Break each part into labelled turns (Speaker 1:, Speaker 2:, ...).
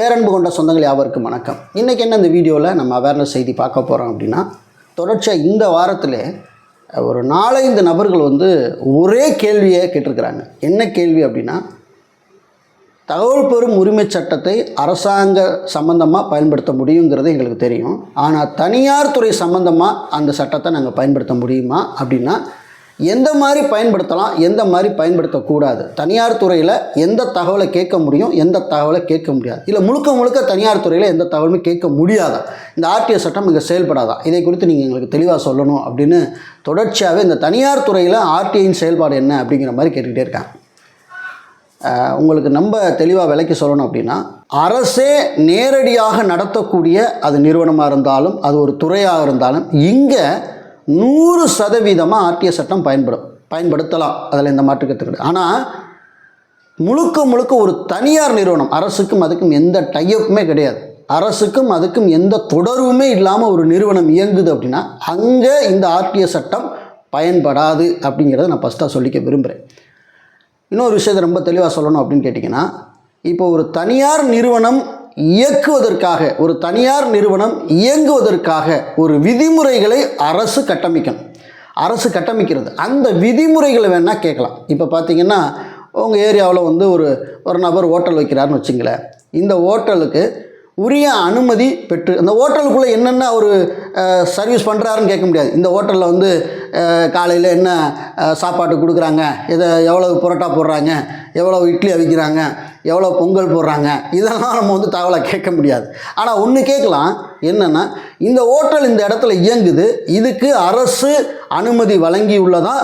Speaker 1: பேரன்பு கொண்ட சொந்தங்கள் யாவருக்கும் வணக்கம். இன்றைக்கி என்ன இந்த வீடியோவில் நம்ம அவேர்னஸ் செய்தி பார்க்க போகிறோம் அப்படின்னா தொடர்ச்சியாக இந்த வாரத்தில் ஒரு நாலஞ்சு நபர்கள் வந்து ஒரே கேள்வியை கேட்டிருக்கிறாங்க. என்ன கேள்வி அப்படின்னா தகவல் பெறும் உரிமைச் சட்டத்தை அரசாங்க சம்பந்தமாக பயன்படுத்த முடியுங்கிறது எங்களுக்கு தெரியும். ஆனால் தனியார் துறை சம்பந்தமாக அந்த சட்டத்தை நாங்கள் பயன்படுத்த முடியுமா அப்படின்னா எந்த மாதிரி பயன்படுத்தலாம் எந்த மாதிரி பயன்படுத்தக்கூடாது? தனியார் துறையில் எந்த தகவலை கேட்க முடியும் எந்த தகவலை கேட்க முடியாது. இல்லை முழுக்க முழுக்க தனியார் துறையில் எந்த தகவலுமே கேட்க முடியாதா? இந்த ஆர்டிஓ சட்டம் இங்கே செயல்படாதா? இதை குறித்து நீங்கள் எங்களுக்கு தெளிவாக சொல்லணும் அப்படின்னு தொடர்ச்சியாகவே இந்த தனியார் துறையில் ஆர்டிஐயின் செயல்பாடு என்ன அப்படிங்கிற மாதிரி கேட்டுக்கிட்டே இருக்காங்க. உங்களுக்கு நம்ம தெளிவாக விலைக்கு சொல்லணும் அப்படின்னா அரசே நேரடியாக நடத்தக்கூடிய அது நிறுவனமாக இருந்தாலும் அது ஒரு துறையாக இருந்தாலும் இங்கே நூறு சதவீதமாக ஆர்டிஎ சட்டம் பயன்படும் பயன்படுத்தலாம். அதில் இந்த மாற்றுக்கத்து கிடையாது. ஆனால் முழுக்க முழுக்க ஒரு தனியார் நிறுவனம் அரசுக்கும் அதுக்கும் எந்த டையப்புமே கிடையாது. அரசுக்கும் அதுக்கும் எந்த தொடர்புமே இல்லாமல் ஒரு நிறுவனம் இயங்குது அப்படின்னா அங்கே இந்த ஆர்டிஏ சட்டம் பயன்படாது அப்படிங்கிறத நான் ஃபஸ்ட்டாக சொல்லிக்க விரும்புகிறேன் இன்னொரு விஷயத்தை ரொம்ப தெளிவாக சொல்லணும் அப்படின்னு கேட்டிங்கன்னா இப்போ ஒரு தனியார் நிறுவனம் இயக்குவதற்காக ஒரு தனியார் நிறுவனம் இயங்குவதற்காக ஒரு விதிமுறைகளை அரசு கட்டமைக்கணும். அரசு கட்டமைக்கிறது. அந்த விதிமுறைகளை வேணால் கேட்கலாம். இப்போ பார்த்தீங்கன்னா உங்கள் ஏரியாவில் வந்து ஒரு ஒரு நபர் ஹோட்டல் வைக்கிறாருன்னு வச்சுங்களேன் இந்த ஹோட்டலுக்கு உரிய அனுமதி பெற்று அந்த ஹோட்டலுக்குள்ளே என்னென்ன ஒரு சர்வீஸ் பண்ணுறாருன்னு கேட்க முடியாது. இந்த ஹோட்டலில் வந்து காலையில் என்ன சாப்பாடு கொடுக்குறாங்க இதை எவ்வளோ புரோட்டா போடுறாங்க எவ்வளோ இட்லி அவிக்கிறாங்க எவ்வளோ பொங்கல் போடுறாங்க இதெல்லாம் நம்ம வந்து தகவலை கேட்க முடியாது. ஆனால் ஒன்று கேட்கலாம் என்னென்னா இந்த ஹோட்டல் இந்த இடத்துல இயங்குது இதுக்கு அரசு அனுமதி வழங்கி உள்ளதா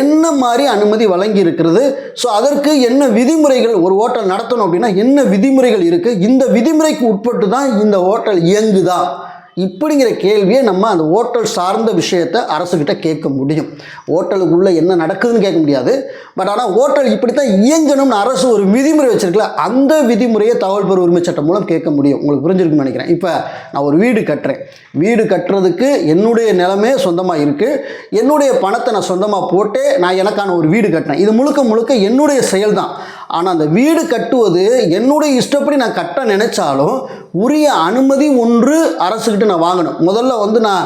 Speaker 1: என்ன மாதிரி அனுமதி வழங்கி இருக்கிறது ஸோ அதற்கு என்ன விதிமுறைகள் ஒரு ஹோட்டல் நடத்தணும் அப்படின்னா என்ன விதிமுறைகள் இருக்குது இந்த விதிமுறைக்கு உட்பட்டு தான் இந்த ஹோட்டல் இயங்குதா? இப்படிங்கிற கேள்வியை நம்ம அந்த ஓட்டல் சார்ந்த விஷயத்தை அரசுக்கிட்ட கேட்க முடியும். ஓட்டலுக்குள்ளே என்ன நடக்குதுன்னு கேட்க முடியாது. பட் ஆனால் ஓட்டல் இப்படி தான் இயங்கணும்னு அரசு ஒரு விதிமுறை வச்சிருக்கல அந்த விதிமுறையை தகவல் பெற உரிமை சட்டம் மூலம் கேட்க முடியும். உங்களுக்கு புரிஞ்சிருக்குன்னு நினைக்கிறேன். இப்போ நான் ஒரு வீடு கட்டுறேன். வீடு கட்டுறதுக்கு என்னுடைய நிலமே சொந்தமாக இருக்குது என்னுடைய பணத்தை நான் சொந்தமாக போட்டு நான் எனக்கான ஒரு வீடு கட்டினேன் இது முழுக்க முழுக்க என்னுடைய செயல் தான் ஆனால் அந்த வீடு கட்டுவது என்னுடைய இஷ்டப்படி நான் கட்ட நினைச்சாலும் உரிய அனுமதி ஒன்று அரசுக்கிட்ட நான் வாங்கணும். முதல்ல வந்து நான்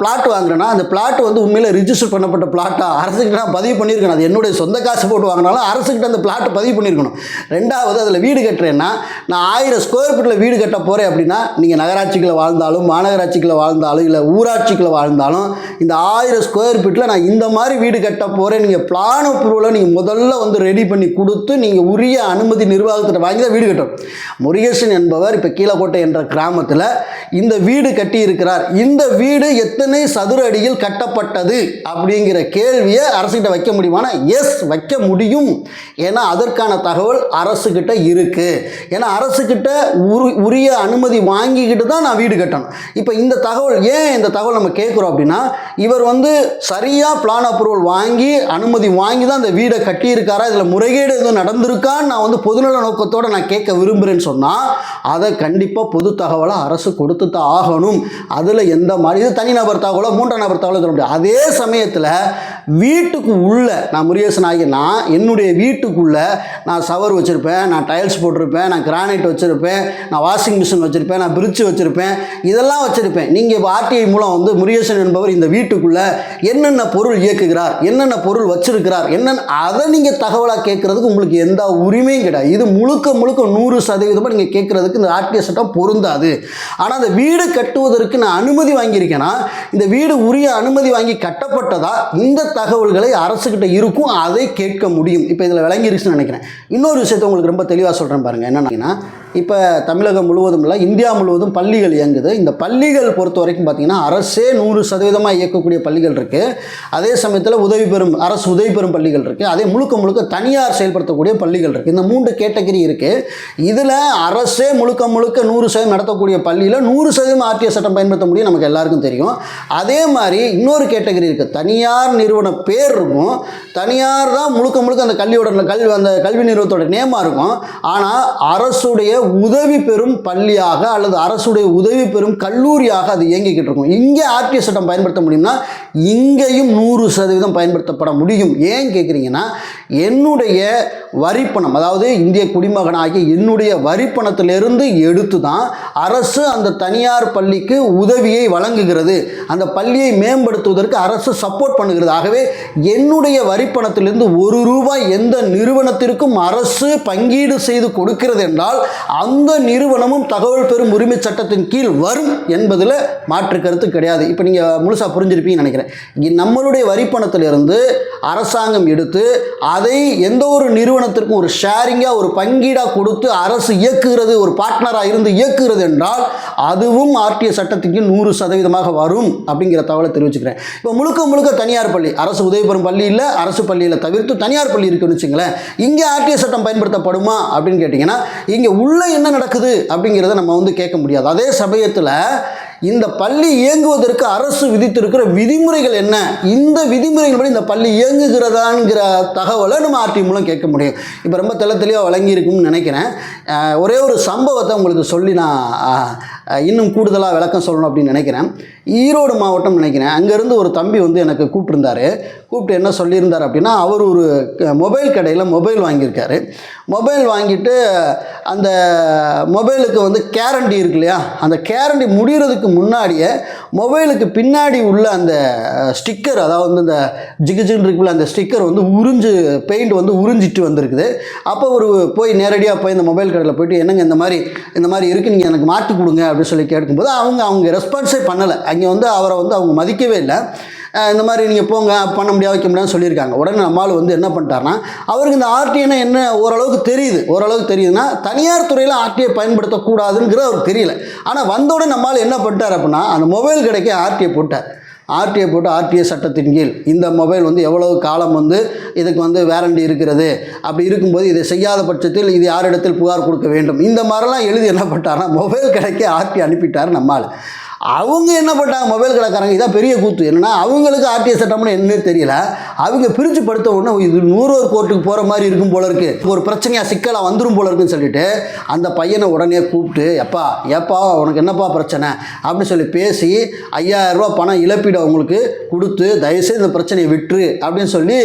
Speaker 1: பிளாட் வாங்குறேன்னா அந்த பிளாட் வந்து உண்மையில் ரிஜிஸ்டர் பண்ணப்பட்ட பிளாட்டாக அரசுக்கிட்ட நான் பதிவு பண்ணியிருக்கணும் அது என்னுடைய சொந்த காசு போட்டு வாங்கினாலும் அரசுக்கிட்ட அந்த பிளாட்டை பதிவு பண்ணியிருக்கணும். ரெண்டாவது அதில் வீடு கட்டுறேன்னா நான் ஆயிரம் ஸ்கொயர் ஃபீட்டில் வீடு கட்ட போகிறேன் அப்படின்னா நீங்கள் நகராட்சிகளை வாழ்ந்தாலும் மாநகராட்சிகளை வாழ்ந்தாலும் இல்லை ஊராட்சிகளை வாழ்ந்தாலும் இந்த ஆயிரம் ஸ்கொயர் ஃபீட்டில் நான் இந்த மாதிரி வீடு கட்ட போகிறேன் நீங்கள் பிளான் அப்ரூவலை நீங்கள் முதல்ல வந்து ரெடி பண்ணி கொடுத்து நீங்கள் உரிய அனுமதி நிர்வாகத்திட்ட வாங்கி தான் வீடு கட்டணும். முருகேசன் என்பவர் இப்போ கீழக்கோட்டை என்ற கிராமத்தில் இந்த வீடு கட்டி இருக்கிறார் இந்த வீடு எத்தனை சதுர அடியில் கட்டப்பட்டது அப்படிங்கிற கேள்வியை அரசுகிட்ட வைக்க முடியுமானா? எஸ் வைக்க முடியும். ஏன்னா அதற்கான தகவல் அரசுக்கிட்ட இருக்குது ஏன்னா அரசுக்கிட்ட உரு உரிய அனுமதி வாங்கிக்கிட்டு தான் நான் வீடு கட்டணும். இப்போ இந்த தகவல் ஏன் இந்த தகவல் நம்ம கேட்குறோம் அப்படின்னா இவர் வந்து சரியாக பிளான் அப்ரூவல் வாங்கி அனுமதி வாங்கி தான் இந்த வீடை கட்டியிருக்காரா? இதில் முறைகேடு எதுவும் நடந்திருக்கான்னு நான் வந்து பொதுநல நோக்கத்தோடு நான் கேட்க விரும்புகிறேன்னு சொன்னால் அதை கண்டிப்பாக பொது தகவலை அரசு கொடுத்து தான் ஆகணும். அதில் எந்த மாதிரி இது தனிநபர் தகவலோ மூன்றாம் நபர் தகவலோ சொல்ல முடியாது. அதே சமயத்தில் வீட்டுக்கு உள்ள நான் முருகேசன் ஆகி நான் என்னுடைய வீட்டுக்குள்ளே நான் சவர் வச்சுருப்பேன் நான் டைல்ஸ் போட்டிருப்பேன் நான் கிரானைட் வச்சுருப்பேன் நான் வாஷிங் மிஷின் வச்சுருப்பேன் நான் பிரிட்ஜ் வச்சுருப்பேன் இதெல்லாம் வச்சுருப்பேன். நீங்கள் இப்போ ஆர்டிஐ மூலம் வந்து முருகேசன் என்பவர் இந்த வீட்டுக்குள்ளே என்னென்ன பொருள் இயக்குகிறார் என்னென்ன பொருள் வச்சிருக்கிறார் என்னென்ன அதை நீங்கள் தகவலாக கேட்குறதுக்கு உங்களுக்கு எந்த உரிமையும் கிடையாது. இது முழுக்க முழுக்க நூறு சதவீதமாக நீங்கள் கேட்குறதுக்கு இந்த ஆர்டிஐ சட்டம் பொருந்தாது. ஆனால் அந்த வீடு கட்டுவதற்கு நான் அனுமதி வாங்கியிருக்கேன்னா இந்த வீடு உரிய அனுமதி வாங்கி கட்டப்பட்டதா இந்த தகவல்களை அரசுக்கிட்ட இருக்கும் அதை கேட்க முடியும். இப்போ இதில் விளங்கிருச்சுன்னு நினைக்கிறேன். இன்னொரு விஷயத்தை உங்களுக்கு ரொம்ப தெளிவாக சொல்கிறேன் பாருங்கள் என்னன்னா இப்போ தமிழகம் முழுவதும் இல்லை இந்தியா முழுவதும் பள்ளிகள் இயங்குது. இந்த பள்ளிகள் பொறுத்த வரைக்கும் பார்த்திங்கன்னா அரசே நூறு சதவீதமாக இயக்கக்கூடிய பள்ளிகள் இருக்குது அதே சமயத்தில் உதவி பெறும் அரசு உதவி பெறும் பள்ளிகள் இருக்குது அதே முழுக்க முழுக்க தனியார் செயல்படுத்தக்கூடிய பள்ளிகள் இருக்குது இந்த மூன்று கேட்டகரி இருக்குது இதில் அரசே முழுக்க முழுக்க நூறு சதவீதம் நடத்தக்கூடிய பள்ளியில் நூறு சதவீதம் ஆர்டிஎஸ் சட்டம் பயன்படுத்த முடியும் நமக்கு எல்லாருக்கும் தெரியும். அதே மாதிரி இன்னொரு கேட்டகரி இருக்குது தனியார் நிறுவன பேர் இருக்கும். தனியார் தான் முழுக்க முழுக்க அந்த கல்வியோட கல்வி அந்த கல்வி நிறுவனத்தோட நேமாக இருக்கும். ஆனால் அரசுடைய உதவி பெறும் பள்ளியாக அல்லது அரசுடைய உதவி பெறும் கல்லூரியாக அது இயங்கிக்கிட்டு இருக்கும். இங்கே ஆர்டிஓ சட்டம் பயன்படுத்த முடியும்னா இங்கேயும் நூறு சதவீதம் பயன்படுத்தப்பட முடியும். ஏன் கேட்குறீங்கன்னா என்னுடைய வரிப்பணம் அதாவது இந்திய குடிமகனாகிய என்னுடைய வரிப்பணத்திலிருந்து எடுத்து தான் அரசு அந்த தனியார் பள்ளிக்கு உதவியை வழங்குகிறது. அந்த பள்ளியை மேம்படுத்துவதற்கு அரசு சப்போர்ட் பண்ணுகிறது. ஆகவே என்னுடைய வரிப்பணத்திலிருந்து ஒரு ரூபாய் எந்த நிறுவனத்திற்கும் அரசு பங்கீடு செய்து கொடுக்கிறது என்றால் அந்த நிறுவனமும் தகவல் பெறும் உரிமை சட்டத்தின் கீழ் வரும் என்பதில் மாற்று கருத்து கிடையாது. இப்போ நீங்கள் முழுசாக புரிஞ்சிருப்பீங்கன்னு நினைக்கிறேன். நம்மளுடைய வரிப்பணத்திலிருந்து அரசாங்கம் எடுத்து அதை எந்த ஒரு நிறுவனத்திற்கும் ஒரு ஷேரிங்காக ஒரு பங்கீடாக கொடுத்து அரசு இயக்குகிறது ஒரு பார்ட்னராக இருந்து இயக்குகிறது என்றால் அதுவும் ஆர்டிஓ சட்டத்துக்கு நூறு சதவீதமாக வரும் அப்படிங்கிற தகவலை தெரிவிச்சுக்கிறேன். இப்போ முழுக்க முழுக்க தனியார் பள்ளி அரசு உதவி பெறும் பள்ளி இல்லை அரசு பள்ளியில் தவிர்த்து தனியார் பள்ளி இருக்குன்னு வச்சுங்களேன். இங்கே ஆர்டிஏ சட்டம் பயன்படுத்தப்படுமா அப்படின்னு கேட்டிங்கன்னா இங்கே உள்ள என்ன நடக்குது அப்படிங்கிறத நம்ம வந்து கேட்க முடியாது. அதே சமயத்தில் இந்த பள்ளி இயங்குவதற்கு அரசு விதித்திருக்கிற விதிமுறைகள் என்ன? இந்த விதிமுறைகள்படி இந்த பள்ளி இயங்குகிறதாங்கிற தகவலை நம்ம ஆர்டி மூலம் கேட்க முடியும். இப்போ ரொம்ப தெள்ள தெளிவாக வழங்கியிருக்கும்னு நினைக்கிறேன். ஒரே ஒரு சம்பவத்தை உங்களுக்கு சொல்லி நான் இன்னும் கூடுதலாக விளக்கம் சொல்லணும் அப்படின்னு நினைக்கிறேன். ஈரோடு மாவட்டம் நினைக்கிறேன். அங்கேருந்து ஒரு தம்பி வந்து எனக்கு கூப்பிட்டுருந்தாரு. கூப்பிட்டு என்ன சொல்லியிருந்தார் அப்படின்னா அவர் ஒரு மொபைல் கடையில் மொபைல் வாங்கியிருக்காரு. மொபைல் வாங்கிட்டு அந்த மொபைலுக்கு வந்து கேரண்டி இருக்கு இல்லையா? அந்த கேரண்டி முடிகிறதுக்கு முன்னாடியே மொபைலுக்கு பின்னாடி உள்ள அந்த ஸ்டிக்கர் அதாவது வந்து இந்த ஜிகுஜின்னு இருக்குல்ல அந்த ஸ்டிக்கர் வந்து உறிஞ்சு பெயிண்ட் வந்து உறிஞ்சிட்டு வந்திருக்குது. அப்போ ஒரு போய் நேரடியாக போய் இந்த மொபைல் கடையில் போயிட்டு என்னங்க இந்த மாதிரி இந்த மாதிரி இருக்குது நீங்கள் எனக்கு மாற்றி கொடுங்க அப்படின்னு சொல்லி கேட்கும்போது அவங்க அவங்க ரெஸ்பான்ஸே பண்ணலை. அங்கே வந்து அவரை வந்து அவங்க மதிக்கவே இல்லை. இந்த மாதிரி நீங்கள் போங்க பண்ண முடியாது வைக்க முடியாதுன்னு சொல்லியிருக்காங்க. உடனே நம்மால் வந்து என்ன பண்ணிட்டாருன்னா அவருக்கு இந்த ஆர்டிஐனா என்ன ஓரளவுக்கு தெரியுது. ஓரளவுக்கு தெரியுதுன்னா தனியார் துறையில் ஆர்டிஐ பயன்படுத்தக்கூடாதுங்கிறது அவருக்கு தெரியல. ஆனால் வந்தோடனே நம்மால் என்ன பண்ணிட்டார் அப்படின்னா அந்த மொபைல் கடைக்கு ஆர்டிஐ போட்டார். ஆர்டிஐ போட்டு ஆர்டிஐ சட்டத்தின் கீழ். இந்த மொபைல் வந்து எவ்வளவு காலம் வந்து இதுக்கு வந்து வேரண்டி இருக்கிறது? அப்படி இருக்கும்போது இதை செய்யாத பட்சத்தில் இது யாரிடத்தில் புகார் கொடுக்க வேண்டும்? இந்த மாதிரிலாம் எழுதி என்ன பண்ணிட்டாருன்னா மொபைல் கடைக்கு ஆர்டி அனுப்பிட்டார் நம்மால் அவங்க என்ன பண்ணிட்டாங்க? மொபைல் கடைக்காரங்க இதான் பெரிய கூத்து. என்னன்னா அவங்களுக்கு ஆர்டிஐ சட்டம்னு என்னன்னே தெரியல. அவங்க பிரித்து படுத்த உடனே இது நூறுவர் கோர்ட்டுக்கு போகிற மாதிரி இருக்கும் போல இருக்கு. ஒரு பிரச்சனையாக சிக்கலாக வந்துடும் போல இருக்குன்னு சொல்லிட்டு அந்த பையனை உடனே கூப்பிட்டு எப்பா ஏப்பா உனக்கு என்னப்பா பிரச்சனை? அப்படின்னு சொல்லி பேசி ஐயாயிரம் பணம் இழப்பீடு அவங்களுக்கு கொடுத்து தயவுசெய்து இந்த பிரச்சனையை விட்டுரு. அப்படின்னு சொல்லி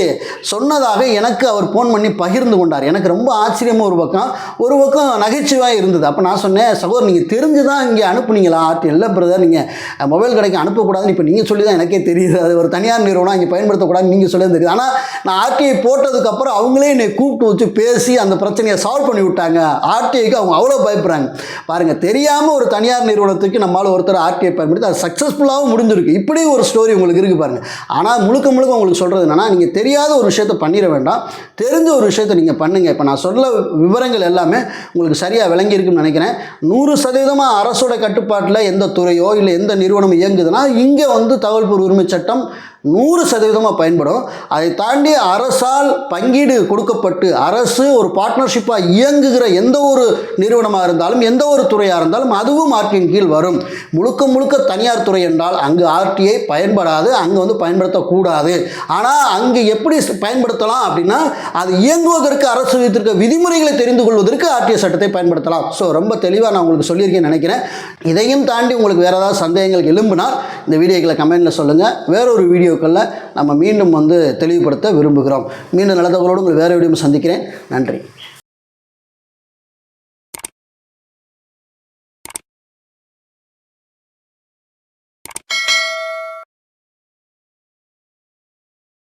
Speaker 1: சொன்னதாக எனக்கு அவர் ஃபோன் பண்ணி பகிர்ந்து கொண்டார். எனக்கு ரொம்ப ஆச்சரியமாக ஒரு பக்கம் ஒரு பக்கம் நகைச்சுவாக இருந்தது. அப்போ நான் சொன்னேன் சகோதரர் நீங்கள் தெரிஞ்சு தான் இங்கே அனுப்புனீங்களா? ஆர்டி இல்லை பிரதர் நீங்கள் மொபைல் கடைக்கு அனுப்பக்கூடாதுன்னு இப்போ நீங்கள் சொல்லி தான் எனக்கே தெரியுது. அது ஒரு தனியார் நிறுவனம் இங்கே பயன்படுத்தக்கூடாதுன்னு நீங்கள் சொல்லி தெரியுது. ஆனால் நான் ஆர்டிஐ போட்டதுக்கப்புறம் அவங்களே என்னை கூப்பிட்டு வச்சு பேசி அந்த பிரச்சனையை சால்வ் பண்ணி விட்டாங்க. ஆர்டிஐக்கு அவங்க அவ்வளோ பயப்படுறாங்க. பாருங்கள் தெரியாமல் ஒரு தனியார் நிறுவனத்துக்கு நம்மளால் ஒருத்தர் ஆர்டிஐ பயன்படுத்தி அது சக்ஸஸ்ஃபுல்லாகவும் முடிஞ்சிருக்கு. இப்படி ஒரு ஸ்டோரி உங்களுக்கு இருக்குது பாருங்கள் ஆனால் முழுக்க முழுக்க உங்களுக்கு சொல்கிறது என்னென்னா நீங்கள் தெரியாத ஒரு விஷயத்தை பண்ணிட வேண்டாம். தெரிஞ்ச ஒரு விஷயத்தை நீங்கள் பண்ணுங்கள் இப்போ நான் சொல்ல விவரங்கள் எல்லாமே உங்களுக்கு சரியாக விளங்கியிருக்குன்னு நினைக்கிறேன். நூறு சதவீதமாக அரசோட கட்டுப்பாட்டில் எந்த துறையோ இல்லை எந்த நிறுவனம் இயங்குதுன்னா இங்கே வந்து தகவல் பொருள் உரிமை சட்டம் நூறு சதவீதமாக பயன்படும். அதை தாண்டி அரசால் பங்கீடு கொடுக்கப்பட்டு அரசு ஒரு பார்ட்னர்ஷிப்பாக இயங்குகிற எந்த ஒரு நிறுவனமாக இருந்தாலும் எந்த ஒரு துறையாக இருந்தாலும் அதுவும் ஆர்டியின் கீழ் வரும். முழுக்க முழுக்க தனியார் துறை என்றால் அங்கு ஆர்டிஐ பயன்படாது அங்கே வந்து பயன்படுத்தக்கூடாது. ஆனால் அங்கு எப்படி பயன்படுத்தலாம் அப்படின்னா அது இயங்குவதற்கு அரசு வைத்திருக்க விதிமுறைகளை தெரிந்து கொள்வதற்கு ஆர்டிஐ சட்டத்தை பயன்படுத்தலாம். ஸோ ரொம்ப தெளிவாக நான் உங்களுக்கு சொல்லியிருக்கேன்னு நினைக்கிறேன். இதையும் தாண்டி உங்களுக்கு வேறு ஏதாவது சந்தேகங்கள் எழும்பினால் இந்த வீடியோக்களை கமெண்ட்டில் சொல்லுங்கள் வேறொரு வீடியோக்களில் நம்ம மீண்டும் வந்து தெளிவுபடுத்த விரும்புகிறோம். மீண்டும் நல்ல தகவலோடு வேறு வீடியோ சந்திக்கிறேன். நன்றி.